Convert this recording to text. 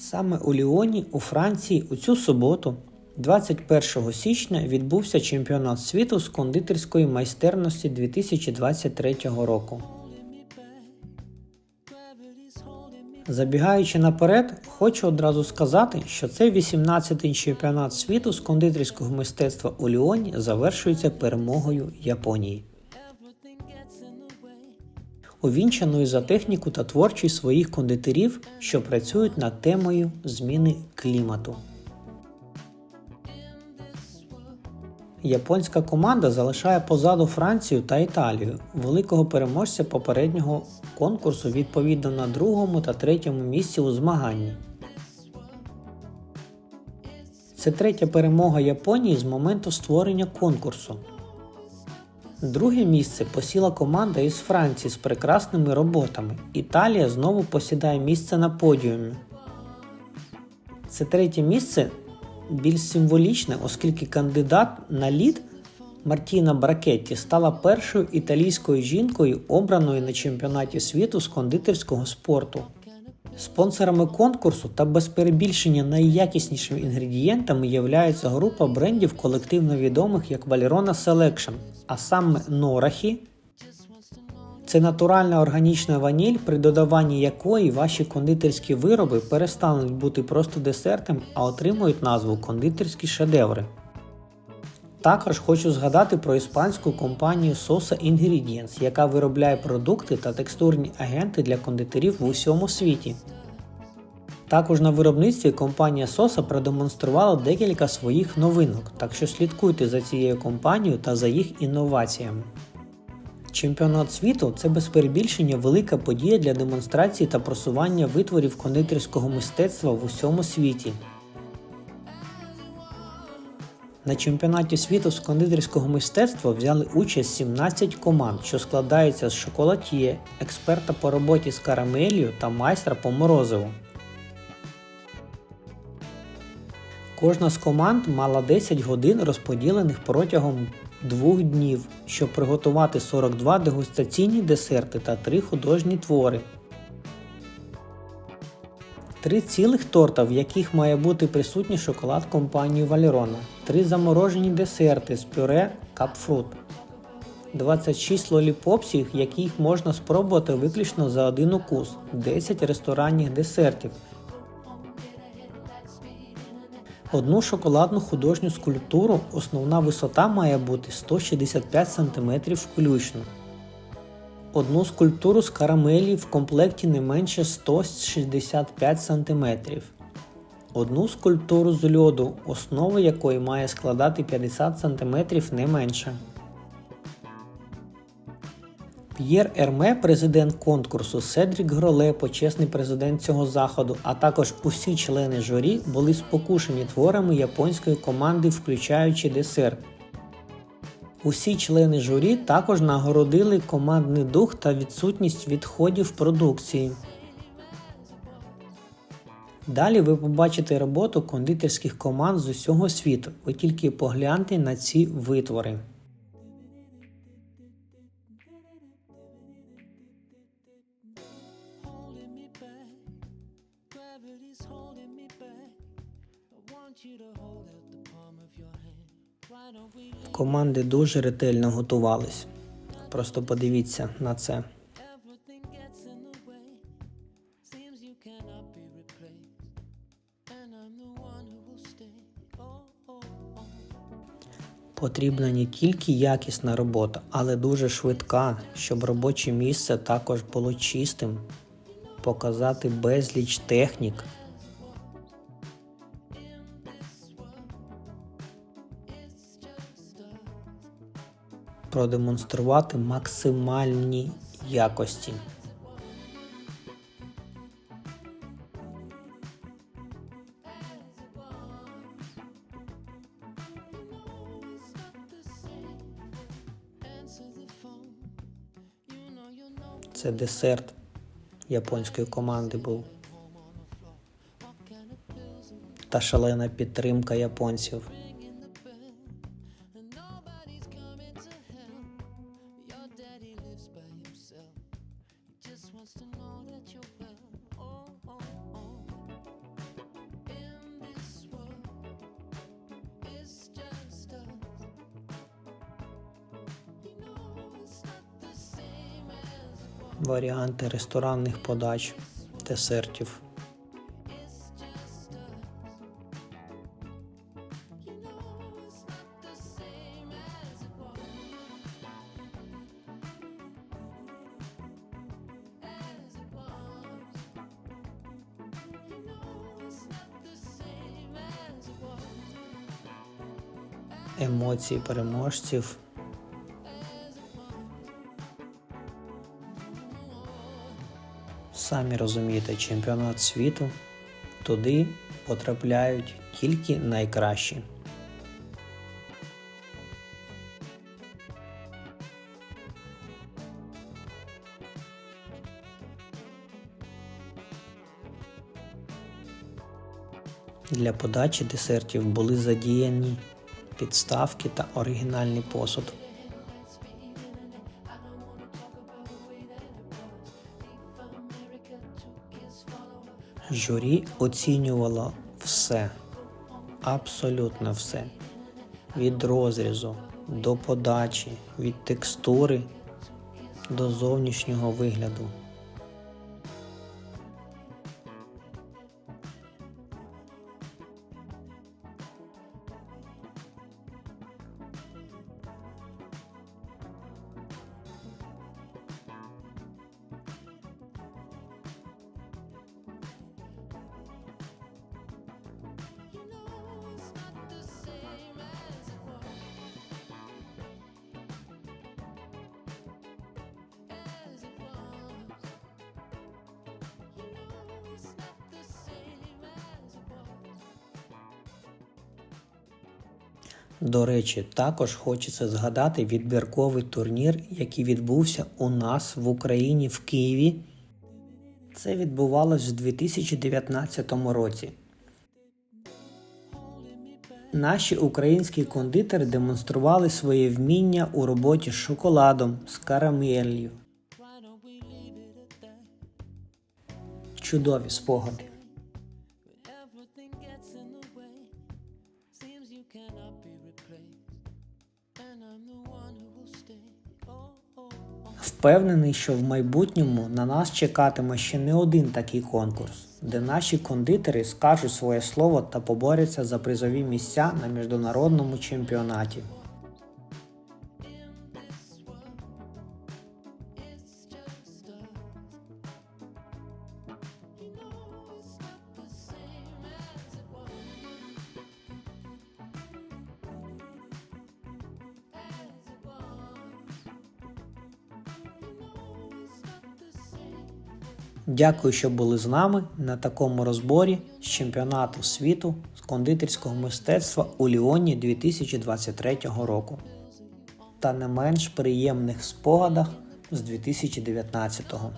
Саме у Ліоні, у Франції, у цю суботу, 21 січня, відбувся чемпіонат світу з кондитерської майстерності 2023 року. Забігаючи наперед, хочу одразу сказати, що цей 18-й чемпіонат світу з кондитерського мистецтва у Ліоні завершується перемогою Японії. Увінчаною за техніку та творчість своїх кондитерів, що працюють над темою зміни клімату. Японська команда залишає позаду Францію та Італію, великого переможця попереднього конкурсу відповідно на другому та третьому місці у змаганні. Це третя перемога Японії з моменту створення конкурсу. Друге місце посіла команда із Франції з прекрасними роботами. Італія знову посідає місце на подіумі. Це третє місце більш символічне, оскільки кандидат на лід Мартіна Бракетті стала першою італійською жінкою, обраною на чемпіонаті світу з кондитерського спорту. Спонсорами конкурсу та без перебільшення найякіснішими інгредієнтами являється група брендів колективно відомих як Valirona Selection, а саме Норахі. Це натуральна органічна ваніль, при додаванні якої ваші кондитерські вироби перестануть бути просто десертом, а отримують назву кондитерські шедеври. Також хочу згадати про іспанську компанію Sosa Ingredients, яка виробляє продукти та текстурні агенти для кондитерів в усьому світі. Також на виробництві компанія Sosa продемонструвала декілька своїх новинок, так що слідкуйте за цією компанією та за їх інноваціями. Чемпіонат світу це без перебільшення велика подія для демонстрації та просування витворів кондитерського мистецтва в усьому світі. На чемпіонаті світу з кондитерського мистецтва взяли участь 17 команд, що складаються з шоколатіє, експерта по роботі з карамелью та майстра по морозиву. Кожна з команд мала 10 годин розподілених протягом двох днів, щоб приготувати 42 дегустаційні десерти та 3 художні твори. Три цілих торта, в яких має бути присутній шоколад компанії Валерона. 3 заморожені десерти з пюре капфрут. 26 лоліпопсів, яких можна спробувати виключно за один укус, 10 ресторанних десертів. Одну шоколадну художню скульптуру основна висота має бути 165 см включно. Одну скульптуру з карамелі в комплекті не менше 165 см. Одну скульптуру з льоду, основа якої має складати 50 см не менше. П'єр Ерме, президент конкурсу, Седрік Гроле, почесний президент цього заходу, а також усі члени журі були спокушені творами японської команди, включаючи десерт. Усі члени журі також нагородили командний дух та відсутність відходів продукції. Далі ви побачите роботу кондитерських команд з усього світу. Ви тільки погляньте на ці витвори. Команди дуже ретельно готувались. Просто подивіться на це. Потрібна не тільки якісна робота, але дуже швидка, щоб робоче місце також було чистим, показати безліч технік. Продемонструвати максимальні якості. Це десерт японської команди був. Та шалена підтримка японців. Варіанти ресторанних подач, десертів. Емоції переможців. Самі розумієте, чемпіонат світу туди потрапляють тільки найкращі. Для подачі десертів були задіяні підставки та оригінальний посуд. Журі оцінювало все, абсолютно все. Від розрізу до подачі, від текстури до зовнішнього вигляду. До речі, також хочеться згадати відбірковий турнір, який відбувся у нас в Україні в Києві. Це відбувалось в 2019 році. Наші українські кондитери демонстрували своє вміння у роботі з шоколадом, з that? Чудові спогади. Впевнений, що в майбутньому на нас чекатиме ще не один такий конкурс, де наші кондитери скажуть своє слово та поборються за призові місця на міжнародному чемпіонаті. Дякую, що були з нами на такому розборі з чемпіонату світу з кондитерського мистецтва у Ліоні 2023 року та не менш приємних спогадах з 2019-го.